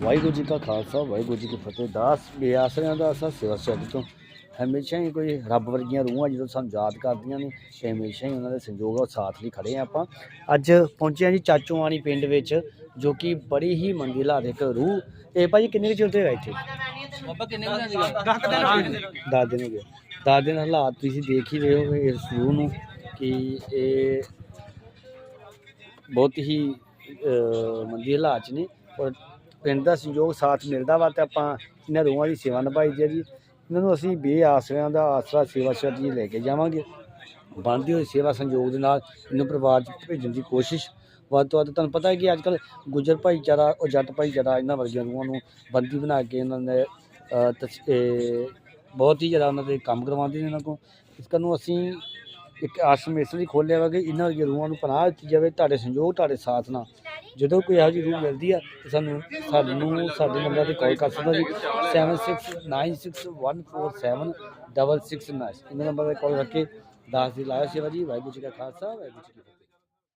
ਵਾਹਿਗੁਰੂ ਜੀ ਕਾ ਖਾਲਸਾ ਵਾਹਿਗੁਰੂ ਜੀ ਕੀ ਫਤਿਹ। ਦਾਸ ਬੇਆਸਰਿਆਂ ਦਾ ਅਸਾ ਸੇਵਾ ਸੈਡ ਤੋਂ ਹਮੇਸ਼ਾ ਹੀ ਕੋਈ ਰੱਬ ਵਰਗੀਆਂ ਰੂਹਾਂ ਜਦੋਂ ਸਾਨੂੰ ਯਾਦ ਕਰਦੀਆਂ ਨੇ ਤੇ ਹਮੇਸ਼ਾ ਹੀ ਉਹਨਾਂ ਦੇ ਸੰਯੋਗ ਔਰ ਸਾਥ ਲਈ ਖੜੇ ਆ ਆਪਾਂ। ਅੱਜ ਪਹੁੰਚੇ ਆ ਜੀ ਚਾਚੋਆਣੀ ਪਿੰਡ ਵਿੱਚ ਜੋ ਕਿ ਬੜੀ ਹੀ ਮੰਦੀ ਹਾਲਾਤ ਇੱਕ ਰੂਹ। ਇਹ ਭਾਜੀ ਕਿੰਨੇ ਕੁ ਚਿਰ ਤੋਂ ਹੈਗਾ ਇੱਥੇ? ਬਾਬਾ ਕਿੰਨੇ ਕੁ ਸੀਗਾ ਦਸ ਦਿਨ ਹੋ ਗਏ। ਦਸ ਦਿਨ ਹਾਲਾਤ ਤੁਸੀਂ ਦੇਖ ਹੀ ਰਹੇ ਹੋ ਇਸ ਰੂਹ ਨੂੰ ਕਿ ਇਹ ਬਹੁਤ ਹੀ ਮੰਦੀ ਹਾਲਾਤ 'ਚ ਨੇ। ਔਰ ਪਿੰਡ ਦਾ ਸੰਯੋਗ ਸਾਥ ਮਿਲਦਾ ਵਾ ਤੇ ਆਪਾਂ ਇਹਨਾਂ ਰੂਹਾਂ ਦੀ ਸੇਵਾ ਨਿਭਾਈ ਦੀ ਹੈ ਜੀ। ਇਹਨਾਂ ਨੂੰ ਅਸੀਂ ਬੇਆਸਰਿਆਂ ਦਾ ਆਸਰਾ ਸੇਵਾ ਸ਼ਰਤ ਜੀ ਲੈ ਕੇ ਜਾਵਾਂਗੇ। ਬਣਦੀ ਹੋਈ ਸੇਵਾ ਸੰਯੋਗ ਦੇ ਨਾਲ ਇਹਨੂੰ ਪਰਿਵਾਰ 'ਚ ਭੇਜਣ ਦੀ ਕੋਸ਼ਿਸ਼। ਵੱਧ ਤੋਂ ਵੱਧ ਤੁਹਾਨੂੰ ਪਤਾ ਹੈ ਕਿ ਅੱਜ ਕੱਲ ਗੁੱਜਰ ਭਾਈਚਾਰਾ ਔਰ ਜੱਟ ਭਾਈਚਾਰਾ ਇਹਨਾਂ ਵਰਗੀਆਂ ਰੂਹਾਂ ਨੂੰ ਬੰਦੀ ਬਣਾ ਕੇ ਇਹਨਾਂ ਨੇ ਤਸ- ਬਹੁਤ ਹੀ ਜ਼ਿਆਦਾ ਉਹਨਾਂ ਦੇ ਕੰਮ ਕਰਵਾਉਂਦੇ ਨੇ ਇਹਨਾਂ ਕੋਲ। ਇਸ ਨੂੰ ਅਸੀਂ ਇੱਕ ਆਸ਼ਰਮ ਇਸ ਲਈ ਖੋਲ੍ਹਿਆ ਵਾ ਕਿ ਇਹਨਾਂ ਵਰਗੀਆਂ ਰੂਹਾਂ ਨੂੰ ਪਨਾਹ ਦਿੱਤੀ ਜਾਵੇ, ਤੁਹਾਡੇ ਸੰਯੋਗ ਤੁਹਾਡੇ ਸਾਥ ਨਾਲ। ਜਦੋਂ ਕੋਈ ਇਹੋ ਜਿਹੀ ਰੂਹ ਮਿਲਦੀ ਆ, ਤੇ ਸਾਨੂੰ ਸਾਨੂੰ, ਸਾਡੇ ਨੰਬਰ ਤੇ ਕਾਲ ਕਰ ਸਕਦਾ ਜੀ। 7696147669 ਇਹਨਾਂ ਨੰਬਰ ਤੇ ਕਾਲ ਕਰਕੇ ਦਾਸ ਦੀ ਲਾਇਆ ਸੇਵਾ ਜੀ। ਵਾਹਿਗੁਰੂ ਜੀ ਕਾ ਖਾਲਸਾ, ਵਾਹਿਗੁਰੂ ਜੀ ਕੀ ਫਤਿਹ।